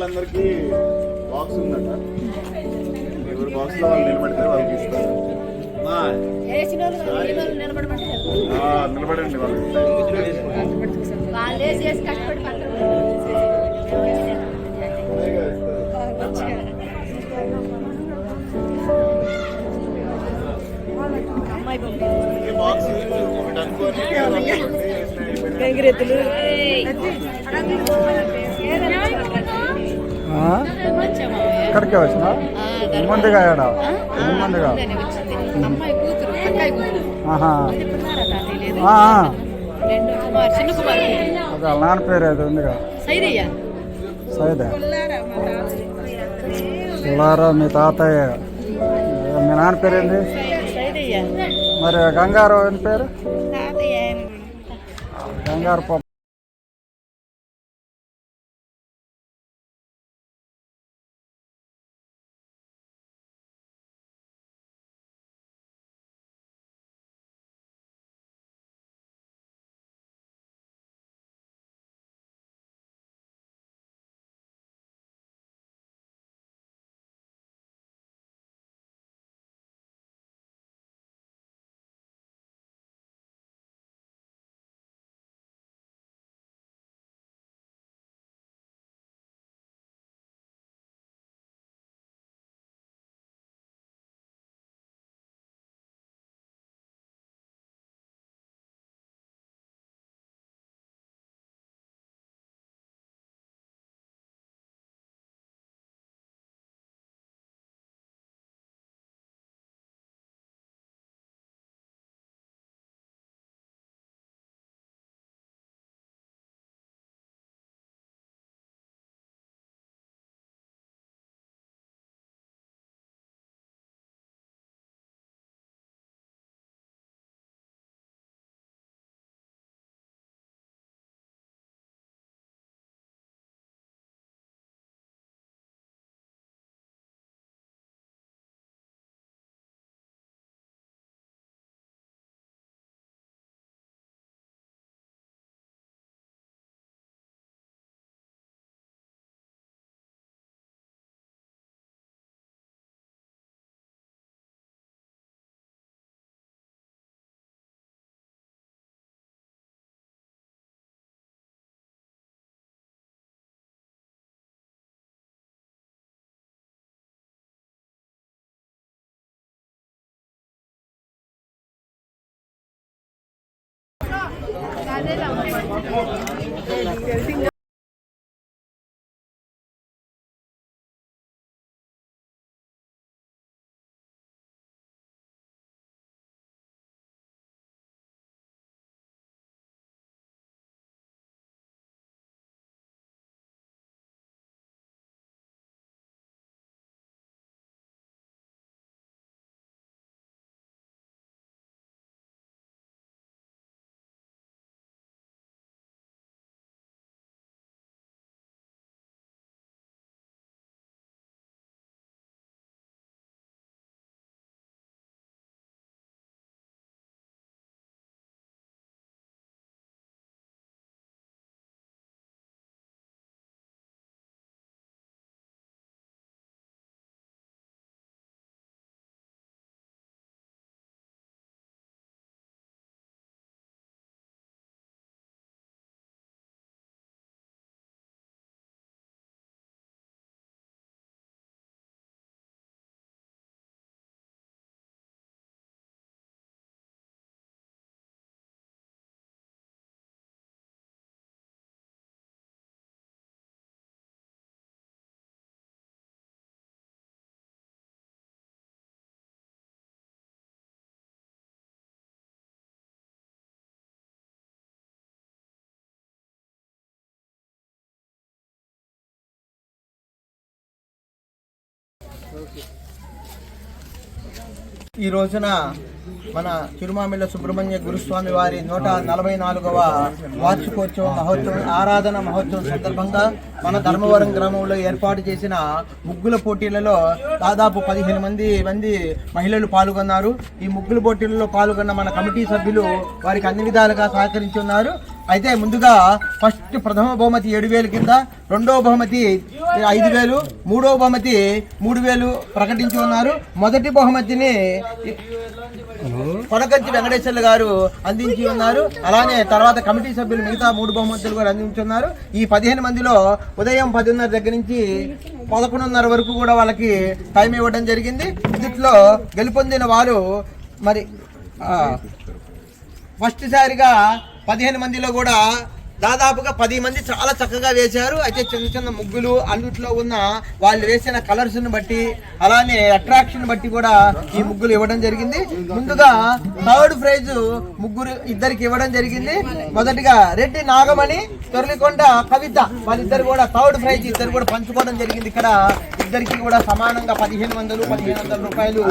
వాళ్ళందరికీ బాక్స్ ఉందట. ఎవరు బాక్స్లో వాళ్ళు నిలబడితే వాళ్ళకి ఇస్తారు నిలబడండి వాళ్ళకి వాళ్ళు వేసి ఇక్కడికే వచ్చిన? ముందుగా ఏడా ముందుగా అది ఒక నాన్న పేరు ఏదో ఉందిగా. సైదే. పుల్లారా మీ తాతయ్య. మీ నాన్న పేరు ఏంది? సైదయ్య. మరి గంగారు అని పేరు? గంగారు ¿Qué es ఈ రోజున మన తిరుమామిళ్ళ సుబ్రహ్మణ్య గురుస్వామి వారి నూట నలభై నాలుగవ వార్షికోత్సవ మహోత్సవం ఆరాధన మహోత్సవం సందర్భంగా మన ధర్మవరం గ్రామంలో ఏర్పాటు చేసిన ముగ్గుల పోటీలలో దాదాపు పదిహేను మంది మంది మహిళలు పాల్గొన్నారు. ఈ ముగ్గుల పోటీలలో పాల్గొన్న మన కమిటీ సభ్యులు వారికి అన్ని విధాలుగా సహకరించి ఉన్నారు. అయితే ముందుగా ఫస్ట్ ప్రథమ బహుమతి ఏడు వేలు కింద రెండవ బహుమతి ఐదు వేలు మూడవ బహుమతి మూడు వేలు ప్రకటించి ఉన్నారు. మొదటి బహుమతిని కొనకంచి వెంకటేశ్వర్లు గారు అందించి ఉన్నారు. అలానే తర్వాత కమిటీ సభ్యులు మిగతా మూడు బహుమతులు కూడా అందించున్నారు ఈ పదిహేను మందిలో ఉదయం పదిన్నర దగ్గర నుంచి పదకొండున్నర వరకు కూడా వాళ్ళకి టైం ఇవ్వడం జరిగింది. ఇందులో గెలుపొందిన వారు మరి ఫస్ట్ సారిగా పదిహేను మందిలో కూడా దాదాపుగా పది మంది చాలా చక్కగా వేశారు. అయితే చిన్న చిన్న ముగ్గులు అన్నిట్లో ఉన్న వాళ్ళు వేసిన కలర్స్ని బట్టి అలానే అట్రాక్షన్ బట్టి కూడా ఈ ముగ్గులు ఇవ్వడం జరిగింది. ముందుగా థర్డ్ ప్రైజ్ ముగ్గురు ఇద్దరికి ఇవ్వడం జరిగింది. మొదటిగా రెడ్డి నాగమణి తొరలికొండ కవిత వాళ్ళిద్దరు కూడా థర్డ్ ప్రైజ్ ఇద్దరు కూడా పంచుకోవడం జరిగింది. ఇక్కడ ఇద్దరికి కూడా సమానంగా పదిహేను వందలు పదిహేను వందల రూపాయలు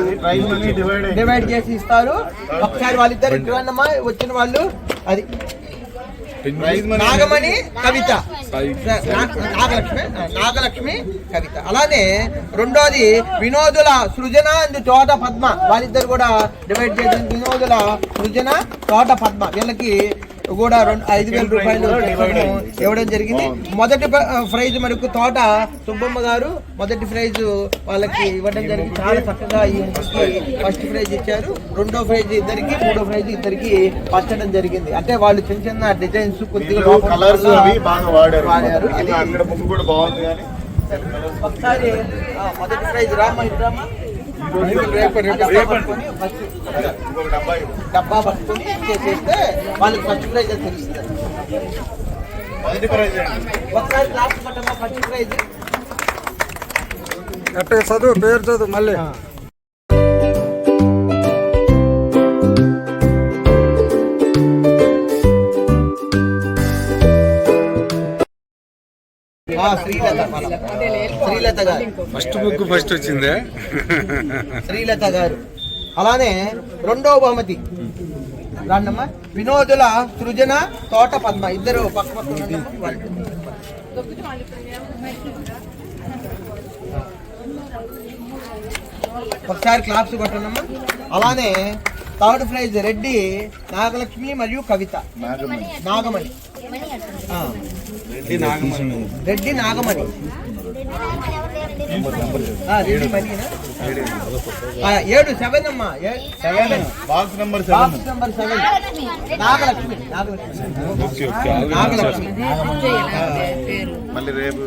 డివైడ్ చేసి ఇస్తారు. ఒకసారి వాళ్ళిద్దరు వచ్చిన వాళ్ళు. అది నాగమణి కవిత. నాగలక్ష్మి నాగలక్ష్మి కవిత. అలానే రెండోది వినోదుల సృజన అండ్ తోట పద్మ. వాళ్ళిద్దరు కూడా డివైడ్ చేసి వినోదుల సృజన తోట పద్మ. వీళ్ళకి కూడా రెండు ఐదు వేల రూపాయలు ఇవ్వడం జరిగింది. మొదటి ప్ర- ప్రైజ్ మనకు తోట సుబ్బమ్మ గారు మొదటి ప్రైజ్ వాళ్ళకి ఇవ్వడం జరిగింది. చాలా చక్కగా ఈ ఫస్ట్ ప్రైజ్ ఇచ్చారు. రెండో ప్రైజ్ ఇద్దరికి మూడో ప్రైజ్ ఇద్దరికి పంచడం జరిగింది. అంటే వాళ్ళు చిన్న చిన్న డిజైన్స్ కొద్దిగా కలర్స్ వాడారు. ఒకసారి మొదటి ప్రైజ్ ఇటు డబ్బా ఇవ్వు. పట్టుకొని చేసేస్తే వాళ్ళకి ఫస్ట్ ప్రైజ్ అని తెలుస్తుంది ఒకసారి క్లాస్ పట్టమ్మా ఫస్ట్ ప్రైజ్ గట్టిగా చదువు పేరు చదువు మళ్ళీ శ్రీలత గారు. ఫస్ట్ బుక్ ఫస్ట్ వచ్చిందే. శ్రీలత గారు. అలానే రెండవ బహుమతి. రాండమ్మా. వినోదుల సృజన తోట పద్మ. ఇద్దరు పక్క పక్క ఉండండమ్మా. వాళ్ళు. ఒకసారి క్లాప్స్ కొట్టండమ్మా. అలానే థర్డ్ ప్రైజ్ రెడ్డి నాగలక్ష్మి మరియు కవిత. నాగమణి. రెడ్డి నాగమణి. ఏడు సెవెన్ అమ్మా. Seven box number box number seven Nagalakshmi. Nagalakshmi. Nagalakshmi. మళ్ళీ రేపు.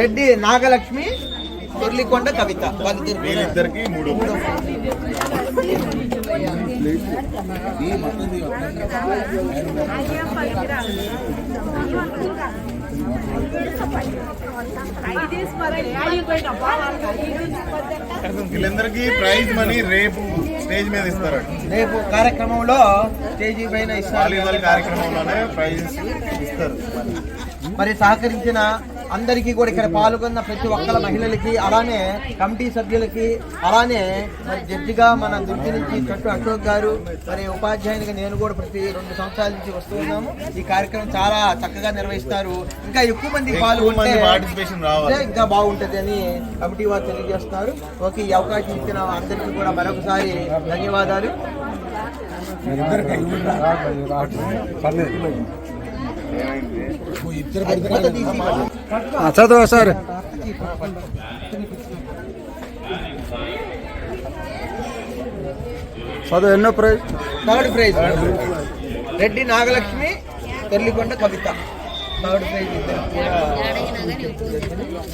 రెడ్డి నాగలక్ష్మి మురళికొండ కవిత. వీళ్ళిద్దరికి మూడు. వీళ్ళందరికీ ప్రైజ్ మనీ రేపు స్టేజ్ మీద ఇస్తారు. రేపు కార్యక్రమంలో స్టేజీ పైన ఇస్తారు. కార్యక్రమంలోనే ప్రైజెస్ ఇస్తారు. మరి సహకరించిన అందరికీ కూడా ఇక్కడ పాల్గొన్న ప్రతి ఒక్కల మహిళలకి అలానే కమిటీ సభ్యులకి అలానే మరి జడ్జిగా మన దుర్గి నుంచి చట్టు అశోక్ గారు మరి ఉపాధ్యాయునిగా నేను కూడా ప్రతి రెండు సంవత్సరాల నుంచి వస్తూ ఉన్నాము. ఈ కార్యక్రమం చాలా చక్కగా నిర్వహిస్తారు. ఇంకా ఎక్కువ మంది పాల్గొంటే ఇంకా బాగుంటది అని కమిటీ వారు తెలియజేస్తున్నారు. ఓకే ఈ అవకాశం ఇచ్చిన అందరికీ కూడా మరొకసారి ధన్యవాదాలు. చదువు ఒకసారి చదువు ఎన్నో prize third prize Reddy Nagalakshmi Tellikonda Kavitha third prize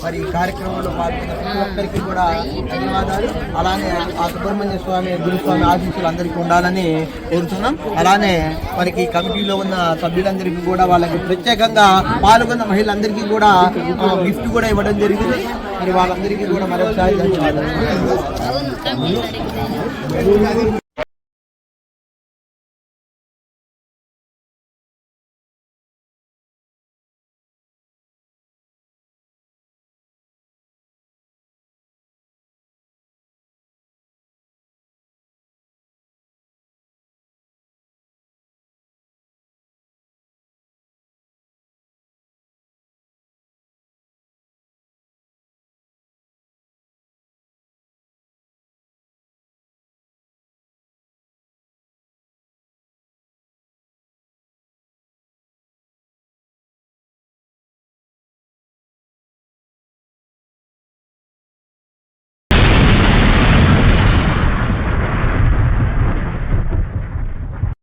మరి ఈ కార్యక్రమంలో పాల్గొన్న ప్రతి ఒక్కరికి కూడా ధన్యవాదాలు. అలానే ఆ సుబ్రహ్మణ్య స్వామి గురుస్వామి ఆశీస్సులు అందరికీ ఉండాలని కోరుతున్నాం. అలానే మనకి కమిటీలో ఉన్న సభ్యులందరికీ కూడా వాళ్ళకి ప్రత్యేకంగా పాల్గొన్న మహిళలందరికీ కూడా గిఫ్ట్ కూడా ఇవ్వడం జరిగింది. మరి వాళ్ళందరికీ కూడా మరొకసారి ధన్యవాదాలు.